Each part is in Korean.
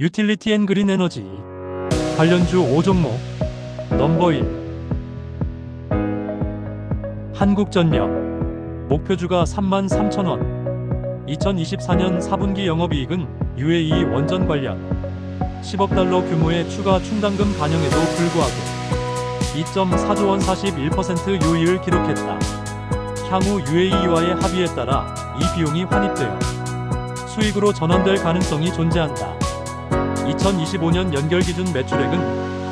유틸리티 앤 그린 에너지. 관련주 5종목. 넘버 1 한국전력. 목표주가 33,000원. 2024년 4분기 영업이익은 UAE 원전 관련. 10억 달러 규모의 추가 충당금 반영에도 불구하고 2.4조 원 41% 요율을 기록했다. 향후 UAE와의 합의에 따라 이 비용이 환입되어 수익으로 전환될 가능성이 존재한다. 2025년 연결 기준 매출액은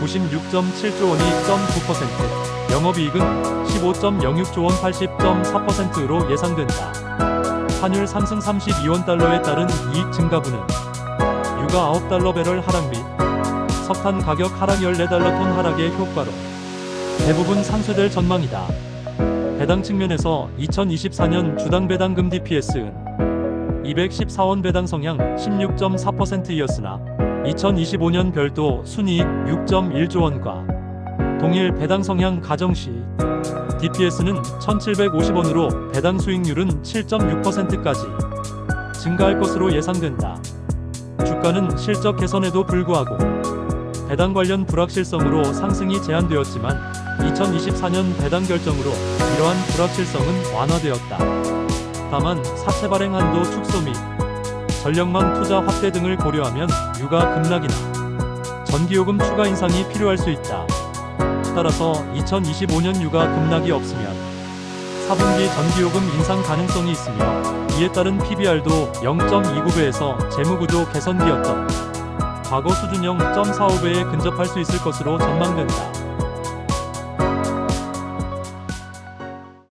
96.7조 원이 0.9%, 영업이익은 15.06조 원 80.4%로 예상된다. 환율 상승 32원 달러에 따른 이익 증가분은 유가 9달러 배럴 하락 및 석탄 가격 하락 14달러 톤 하락의 효과로 대부분 상쇄될 전망이다. 배당 측면에서 2024년 주당 배당금 DPS은 214원 배당 성향 16.4%이었으나 2025년 별도 순이익 6.1조 원과 동일 배당 성향 가정 시 DPS는 1,750원으로 배당 수익률은 7.6%까지 증가할 것으로 예상된다. 주가는 실적 개선에도 불구하고 배당 관련 불확실성으로 상승이 제한되었지만 2024년 배당 결정으로 이러한 불확실성은 완화되었다. 다만 사채 발행 한도 축소 및 전력망 투자 확대 등을 고려하면 유가 급락이나 전기요금 추가 인상이 필요할 수 있다. 따라서 2025년 유가 급락이 없으면 4분기 전기요금 인상 가능성이 있으며 이에 따른 PBR도 0.29배에서 재무구조 개선기였던 과거 수준형 0.45배에 근접할 수 있을 것으로 전망된다.